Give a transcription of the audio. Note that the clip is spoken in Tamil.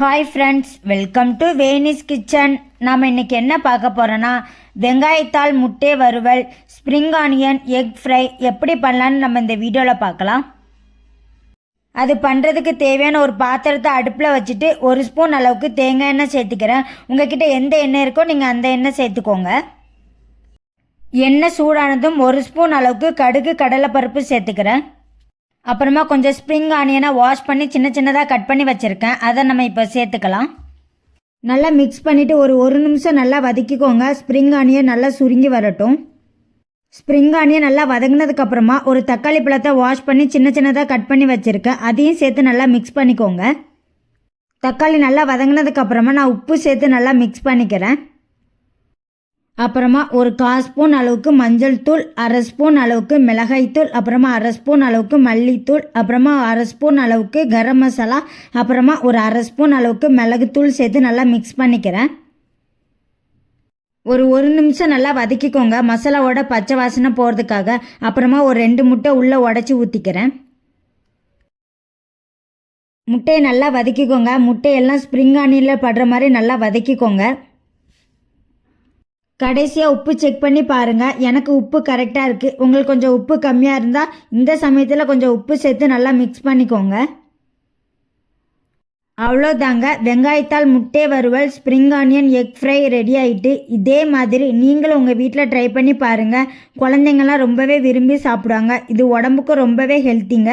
Hi friends welcome to Venis kitchen நாம் இன்னைக்கு என்ன பார்க்க போகிறோன்னா வெங்காயத்தால் முட்டை வறுவல் ஸ்ப்ரிங் ஆனியன் எக் ஃப்ரை எப்படி பண்ணலான்னு நம்ம இந்த வீடியோவில் பார்க்கலாம். அது பண்ணுறதுக்கு தேவையான ஒரு பாத்திரத்தை அடுப்பில் வச்சுட்டு ஒரு ஸ்பூன் அளவுக்கு தேங்காய் எண்ணெய் சேர்த்துக்கிறேன். உங்ககிட்ட எந்த எண்ணெய் இருக்கோ நீங்கள் அந்த எண்ணெய் சேர்த்துக்கோங்க. எண்ணெய் சூடானதும் ஒரு ஸ்பூன் அளவுக்கு கடுகு கடலைப்பருப்பு சேர்த்துக்கிறேன். அப்புறமா கொஞ்சம் ஸ்ப்ரிங் ஆனியனை வாஷ் பண்ணி சின்ன சின்னதாக கட் பண்ணி வச்சுருக்கேன். அதை நம்ம இப்போ சேர்த்துக்கலாம். நல்லா மிக்ஸ் பண்ணிவிட்டு ஒரு ஒரு நிமிஷம் நல்லா வதக்கிக்கோங்க. ஸ்ப்ரிங் ஆனியன் நல்லா சுருங்கி வரட்டும். ஸ்ப்ரிங் ஆனியன் நல்லா வதங்கினதுக்கப்புறமா ஒரு தக்காளி பழத்தை வாஷ் பண்ணி சின்ன சின்னதாக கட் பண்ணி வச்சுருக்கேன். அதையும் சேர்த்து நல்லா மிக்ஸ் பண்ணிக்கோங்க. தக்காளி நல்லா வதங்கினதுக்கப்புறமா நான் உப்பு சேர்த்து நல்லா மிக்ஸ் பண்ணிக்கிறேன். அப்புறமா ஒரு கால் ஸ்பூன் அளவுக்கு மஞ்சள் தூள் அரை ஸ்பூன் அளவுக்கு மிளகாய் தூள் அப்புறமா அரை ஸ்பூன் அளவுக்கு மல்லித்தூள் அப்புறமா அரை ஸ்பூன் அளவுக்கு கரம் மசாலா அப்புறமா ஒரு அரை ஸ்பூன் அளவுக்கு மிளகுத்தூள் சேர்த்து நல்லா மிக்ஸ் பண்ணிக்கிறேன். ஒரு ஒரு நிமிஷம் நல்லா வதக்கிக்கோங்க. மசாலாவோட பச்சை வாசனை போகிறதுக்காக அப்புறமா ஒரு ரெண்டு முட்டை உள்ளே உடச்சி ஊற்றிக்கிறேன் முட்டையை நல்லா வதக்கிக்கோங்க. முட்டையெல்லாம் ஸ்ப்ரிங் ஆனியில் படுற மாதிரி நல்லா வதக்கிக்கோங்க. கடைசியாக உப்பு செக் பண்ணி பாருங்கள் எனக்கு உப்பு கரெக்டாக இருக்குது உங்களுக்கு கொஞ்சம் உப்பு கம்மியாக இருந்தால் இந்த சமயத்தில் கொஞ்சம் உப்பு சேர்த்து நல்லா மிக்ஸ் பண்ணிக்கோங்க. அவ்வளோதாங்க வெங்காயத்தால் முட்டை வறுவல் spring onion egg fry ready ஆகிட்டு இதே மாதிரி நீங்களும் உங்கள் வீட்டில் ட்ரை பண்ணி பாருங்கள் குழந்தைங்கள்லாம் ரொம்பவே விரும்பி சாப்பிடுவாங்க. இது உடம்புக்கு ரொம்பவே ஹெல்த்திங்க